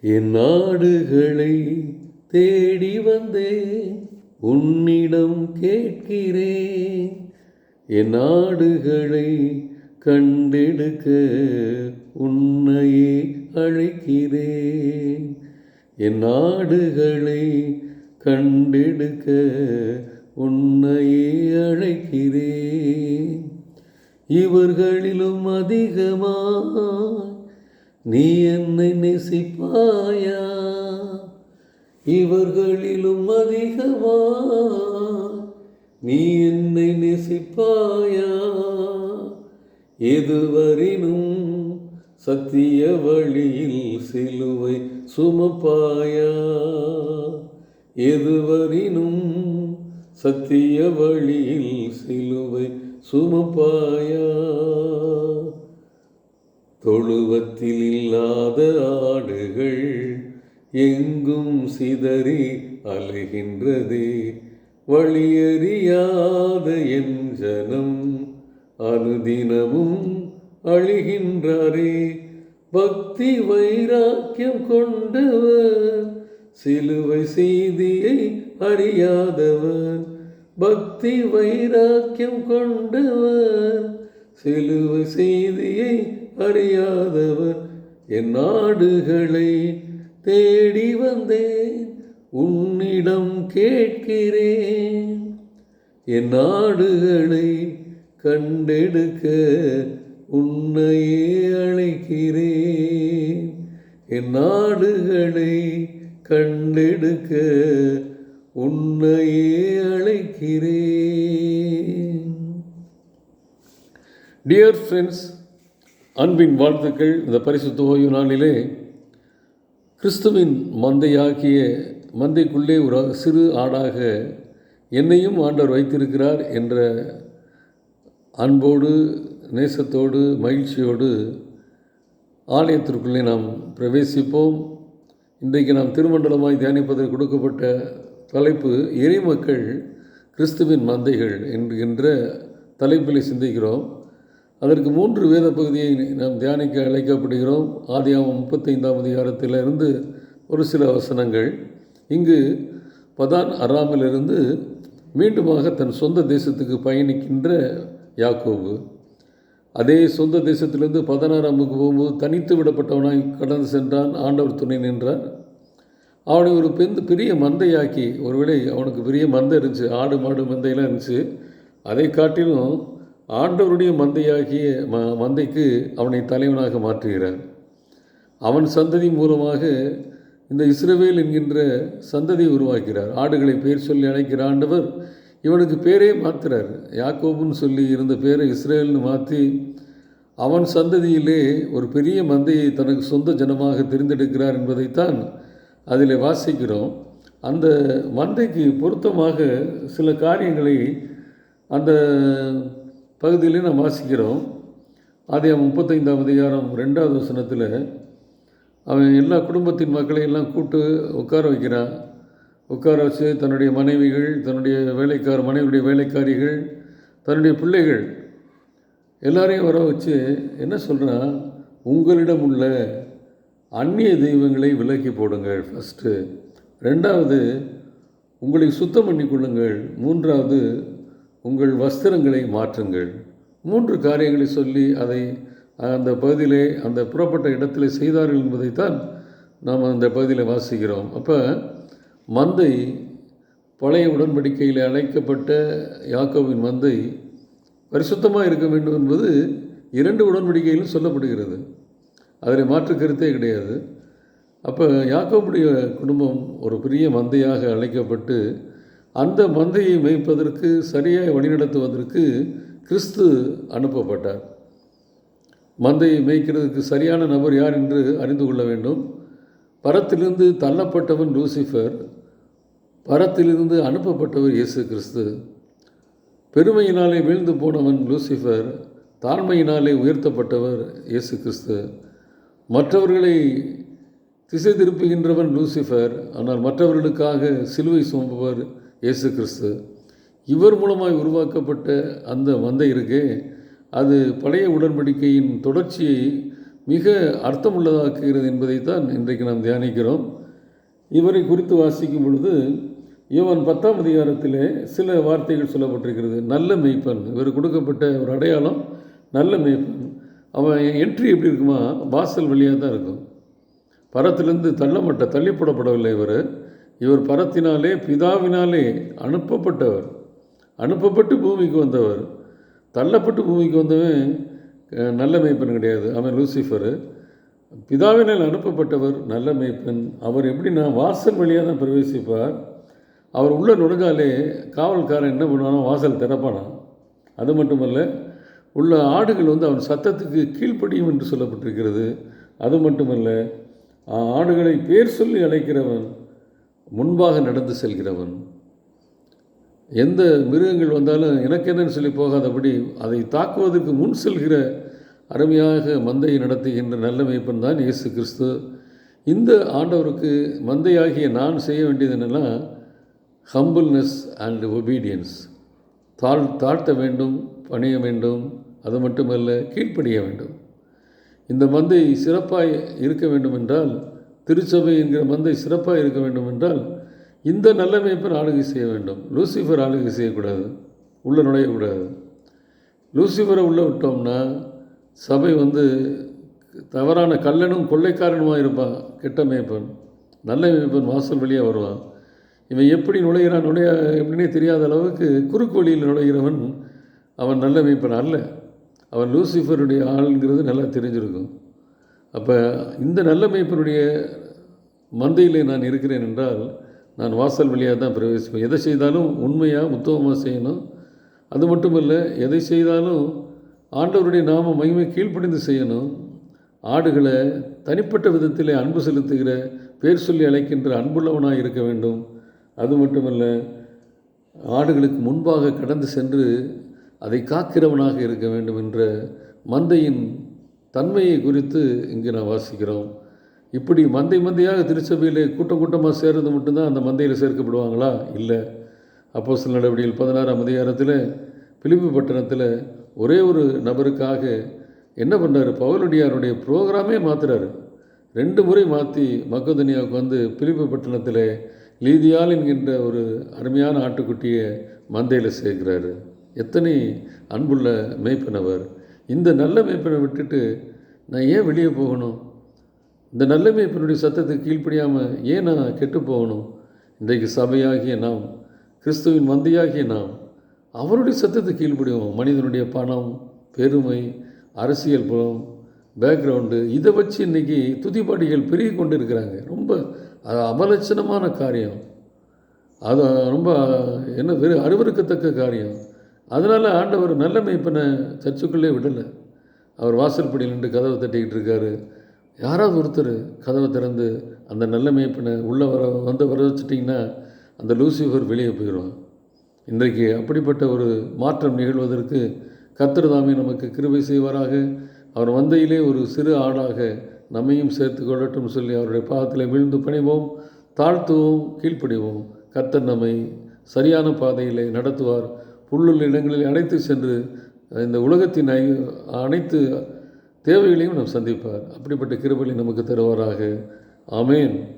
என் நாடுகளை தேடி வந்தேன். உன்னிடம் கேட்கிறேன். என் நாடுகளை கண்டெடுக்க உன்னையே அழைக்கிறேன். என் நாடுகளை கண்டெடுக்க உன்னையே அழைக்கிறேன். இவர்களிலும் அதிகமாய் நீ என்னை நேசிப்பாயா? இவர்களிலும் அதிகமா? நீ என்னை நேசிப்பாயா? எதுவரினும் சத்திய வழியில் சிலுவை சுமப்பாயா? எதுவரினும் சத்திய வழியில் சிலுவை சுமப்பாயா? தொழுவத்தில் இல்லாத ஆடுகள் எங்கும் சிதறி அலைகின்றதே வழியறியாத என் ஜனம் அனுதினமும் அழிகின்றாரே. பக்தி வைராக்கியம் கொண்டவர் சிலுவை செய்தியை அறியாதவர். பக்தி வைராக்கியம் கொண்டவர் சிலுவை செய்தியை அறியாதவர் என் நாடுகளை தேடி வந்தேன். உன்னிடம் கேட்கிறேன். என் நாடுகளை கண்டெடுக்க உன்னையே அழைக்கிறேன். என் நாடுகளை கண்டெடுக்க உன்னையே அழைக்கிறேன். டியர் ஃப்ரெண்ட்ஸ் அன்பின் வாழ்த்துக்கள். இந்த பரிசுத்த ஓய்வு நாளிலே கிறிஸ்துவின் மந்தையாகிய மந்தைக்குள்ளே ஒரு சிறு ஆடாக என்னையும் ஆண்டவர் வைத்திருக்கிறார் என்ற அன்போடு நேசத்தோடு மகிழ்ச்சியோடு ஆலயத்திற்குள்ளே நாம் பிரவேசிப்போம். இன்றைக்கு நாம் திருமண்டலமாய் தியானிப்பதற்கு கொடுக்கப்பட்ட தலைப்பு இறைமக்கள் கிறிஸ்துவின் மந்தைகள் என்கின்ற தலைப்பில் சிந்திக்கிறோம். அதற்கு மூன்று வேத பகுதியை நாம் தியானிக்க அழைக்கப்படுகிறோம். ஆதியாமம் முப்பத்தைந்தாம் அதிகாரத்திலிருந்து ஒரு சில வசனங்கள். இங்கு பதான் அறாமிலிருந்து மீண்டுமாக தன் சொந்த தேசத்துக்கு பயணிக்கின்ற யாக்கோபு. அதே சொந்த தேசத்திலிருந்து பதினாறாமுக்கு போகும்போது தனித்து விடப்பட்டவனாய் கடந்து சென்றான். ஆண்டவர் துணை நின்றார். அவனை ஒரு பெண் பெரிய மந்தையாக்கி ஒருவேளை அவனுக்கு பெரிய மந்தை இருந்துச்சு ஆடு மாடு மந்தையெல்லாம் இருந்துச்சு. அதை காட்டிலும் ஆண்டவருடைய மந்தையாகிய ம மந்தைக்கு அவனை தலைவனாக மாற்றுகிறார். அவன் சந்ததி மூலமாக இந்த இஸ்ரவேல் என்கின்ற சந்ததியை உருவாக்கிறார். ஆடுகளை பேர் சொல்லி அழைக்கிற ஆண்டவர் இவனுக்கு பேரே மாற்றுறார் யாக்கோபுன்னு சொல்லி இருந்த பேரை இஸ்ரேல்னு மாற்றி அவன் சந்ததியிலே ஒரு பெரிய மந்தையை தனக்கு சொந்த ஜனமாக தெரிந்தெடுக்கிறார் என்பதைத்தான் அதில் வாசிக்கிறோம். அந்த மந்தைக்கு பொருத்தமாக சில காரியங்களை அந்த பகுதியிலே நாம் வாசிக்கிறோம். அதே முப்பத்தைந்தாம் அதிகாரம் ரெண்டாவது வசனத்தில் அவன் எல்லா குடும்பத்தின் மக்களையும் எல்லாம் கூட்டு உட்கார வைக்கிறான். உட்கார வச்சு தன்னுடைய மனைவிகள் தன்னுடைய வேலைக்கார மனைவியுடைய வேலைக்காரிகள் தன்னுடைய பிள்ளைகள் எல்லாரையும் வர வச்சு என்ன சொல்கிறான் உங்களிடம் உள்ள அந்நிய தெய்வங்களை விலக்கி போடுங்கள். ஃபஸ்ட்டு ரெண்டாவது உங்களை சுத்தம் பண்ணி கொள்ளுங்கள் மூன்றாவது உங்கள் வஸ்திரங்களை மாற்றுங்கள். மூன்று காரியங்களை சொல்லி அதை அந்த பகுதியிலே அந்த புறப்பட்ட இடத்துல செய்தார்கள் என்பதைத்தான் நாம் அந்த பகுதியில் வாசிக்கிறோம். அப்போ மந்தை பழைய உடன்படிக்கையில் அழைக்கப்பட்ட யாக்கோவின் மந்தை பரிசுத்தமாக இருக்க வேண்டும் என்பது இரண்டு உடன்படிக்கையிலும் சொல்லப்படுகிறது. அதில் மாற்று கருத்தே கிடையாது. அப்போ யாக்கோபுடைய குடும்பம் ஒரு பெரிய மந்தையாக அழைக்கப்பட்டு அந்த மந்தையை மேய்ப்பதற்கு சரியாக வழிநடத்துவதற்கு கிறிஸ்து அனுப்பப்பட்டார். மந்தையை மேய்க்கிறதுக்கு சரியான நபர் யார் என்று அறிந்து கொள்ள வேண்டும். பரத்திலிருந்து தள்ளப்பட்டவன் லூசிஃபர் பரத்திலிருந்து அனுப்பப்பட்டவர் இயேசு கிறிஸ்து. பெருமையினாலே வீழ்ந்து போனவன் லூசிஃபர் தாழ்மையினாலே உயர்த்தப்பட்டவர் இயேசு கிறிஸ்து. மற்றவர்களை திசை திருப்புகின்றவன் லூசிஃபர் ஆனால் மற்றவர்களுக்காக சிலுவை சுமப்பவர் இயேசு கிறிஸ்து. இவர் மூலமாய் உருவாக்கப்பட்ட அந்த மந்தை இருக்கே அது பழைய உடன்படிக்கையின் தொடர்ச்சியை மிக அர்த்தமுள்ளதாக்குகிறது என்பதைத்தான் இன்றைக்கு நாம் தியானிக்கிறோம். இவரை குறித்து வாசிக்கும் பொழுது இவன் பத்தாம் அதிகாரத்திலே சில வார்த்தைகள் சொல்லப்பட்டிருக்கிறது. நல்ல மெய்ப்பன் இவர் கொடுக்கப்பட்ட ஒரு அடையாளம் நல்ல மெய்ப்பன். அவன் என்ட்ரி எப்படி இருக்குமா? வாசல் வழியாக தான் இருக்கும். பரத்திலேருந்து தள்ளப்பட்ட தள்ளிப்படப்படவில்லை இவர். இவர் பரத்தினாலே பிதாவினாலே அனுப்பப்பட்டவர். அனுப்பப்பட்டு பூமிக்கு வந்தவர். தள்ளப்பட்டு பூமிக்கு வந்தவன் நல்ல மெய்ப்பன் கிடையாது. அவன் லூசிஃபர். பிதாவினால் அனுப்பப்பட்டவர் நல்ல மெய்ப்பன். அவர் எப்படின்னா வாசல் வழியாக தான் பிரவேசிப்பார்? அவர் உள்ளே நுழைஞ்சாலே காவல்காரன் என்ன பண்ணுவானா வாசல் திறப்பானான் அது மட்டுமல்ல உள்ள ஆடுகள் வந்து அவன் சத்தத்துக்கு கீழ்ப்படியும் என்று சொல்லப்பட்டிருக்கிறது. அது மட்டுமல்ல ஆடுகளை பேர் சொல்லி அழைக்கிறவன் முன்பாக நடந்து செல்கிறவன் எந்த மிருகங்கள் வந்தாலும் எனக்கு என்னன்னு சொல்லி போகாதபடி அதை தாக்குவதற்கு முன் செல்கிற அருமையாக மந்தையை நடத்துகின்ற நல்ல மேய்ப்பன் தான் இயேசு கிறிஸ்து. இந்த ஆண்டவருக்கு மந்தையாகிய நான் செய்ய வேண்டியது என்னென்னா ஹம்பிள்னஸ் அண்ட் ஒபீடியன்ஸ் தாழ் தாழ்த்த வேண்டும் பணிய வேண்டும் அது மட்டுமல்ல கீழ்ப்படிய வேண்டும். இந்த மந்தை சிறப்பாய் இருக்க வேண்டும் என்றால் திருச்சபை என்கிற மந்தை சிறப்பாக இருக்க வேண்டும் என்றால் இந்த நல்ல மேய்ப்பன் ஆளுகை செய்ய வேண்டும். லூசிஃபர் ஆளுகை செய்யக்கூடாது. உள்ளே நுழையக்கூடாது. லூசிஃபரை உள்ளே விட்டோம்னா சபை வந்து தவறான கல்லனும் கொள்ளைக்காரனுமாக இருப்பான். கெட்ட மேய்ப்பன். நல்ல மேய்ப்பன் வாசல் வழியாக வருவான். இவன் எப்படி நுழைகிறான் நுழைய எப்படின்னே தெரியாத அளவுக்கு குறுக்கு வழியில் நுழைகிறவன் அவன் நல்ல மேய்ப்பன் அல்ல. அவன் லூசிஃபருடைய ஆளுங்கிறது நல்லா தெரிஞ்சிருக்கும். அப்போ இந்த நல்ல மேய்ப்பனுடைய மந்தையிலே நான் இருக்கிறேன் என்றால் நான் வாசல் வழியாக தான் பிரவேசிப்பேன். எதை செய்தாலும் உண்மையாக உத்தமமாக செய்யணும். அது மட்டுமல்ல எதை செய்தாலும் ஆண்டவருடைய நாம மகிமை கீழ்ப்படிந்து செய்யணும். ஆடுகளை தனிப்பட்ட விதத்திலே அன்பு செலுத்துகிற பேர் சொல்லி அழைக்கின்ற அன்புள்ளவனாக இருக்க வேண்டும். அது மட்டுமல்ல ஆடுகளுக்கு முன்பாக கடந்து சென்று அதை காக்கிறவனாக இருக்க வேண்டும் என்ற மந்தையின் தன்மையை குறித்து இங்கு நான் வாசிக்கிறோம். இப்படி மந்தை மந்தையாக திருச்சபையில் கூட்டம் கூட்டமாக சேர்றது மட்டும்தான் அந்த மந்தையில் சேர்க்கப்படுவாங்களா? இல்லை. அப்போ சில நடவடிக்கைகள் பதினாறாம் அதிகாரத்தில் பிலிப்பு பட்டணத்தில் ஒரே ஒரு நபருக்காக என்ன பண்ணார் பவுலடியாருடைய ப்ரோக்ராமே மாத்துறாரு. ரெண்டு முறை மாற்றி மக்கதுனியாவுக்கு வந்து பிலிப்பு பட்டணத்தில் லீதியால் என்கின்ற ஒரு அருமையான ஆட்டுக்குட்டியை மந்தையில் சேர்க்கிறாரு. எத்தனை அன்புள்ள மேய்ப்பனவர் இந்த நல்ல மேய்ப்பனை விட்டுட்டு நான் ஏன் வெளியே போகணும்? இந்த நல்ல மேய்ப்பனுடைய சத்தத்துக்கு கீழ்ப்படியாமல் ஏன் நான் கெட்டு போகணும்? இன்றைக்கு சபையாகிய நாம் கிறிஸ்துவின் மந்தியாகிய நாம் அவருடைய சத்தத்துக்கு கீழ்ப்படிவோம். மனிதனுடைய பணம் பெருமை அரசியல் புலம் பேக்ரவுண்டு இதை வச்சு இன்றைக்கி துதிப்பாடிகள் பெருகி கொண்டு இருக்கிறாங்க ரொம்ப அது அபலட்சணமான காரியம். அது ரொம்ப என்ன வெறும் அருவருக்கத்தக்க காரியம். அதனால் ஆண்டவர் நல்ல மெய்ப்பனை சர்ச்சுக்குள்ளே விடலை. அவர் வாசல்படியில் நின்று கதவை தட்டிக்கிட்டு இருக்காரு. யாராவது ஒருத்தர் கதவை திறந்து அந்த நல்ல மெய்ப்பனை உள்ளே வர வந்து வர வச்சிட்டிங்கன்னா அந்த லூசிஃபர் வெளியே போயிடுவான். இன்றைக்கு அப்படிப்பட்ட ஒரு மாற்றம் நிகழ்வதற்கு கர்த்தர் நமக்கு கிருபை செய்வாராக. அவர் வந்தையிலே ஒரு சிறு ஆடாக நம்மையும் சேர்த்து கொள்ளட்டும் சொல்லி அவருடைய பாதத்தில் விழுந்து பணிவோம். தாழ்த்துவோம் கீழ்ப்படிவோம். கர்த்தர் நம்மை சரியான பாதையிலே நடத்துவார். புல்லுள்ள இடங்களில் அழைத்து சென்று இந்த உலகத்தின் ஐ- அனைத்து தேவைகளையும் நாம் சந்திப்பார். அப்படிப்பட்ட கிருபையை நமக்கு தருவாராக. ஆமேன்.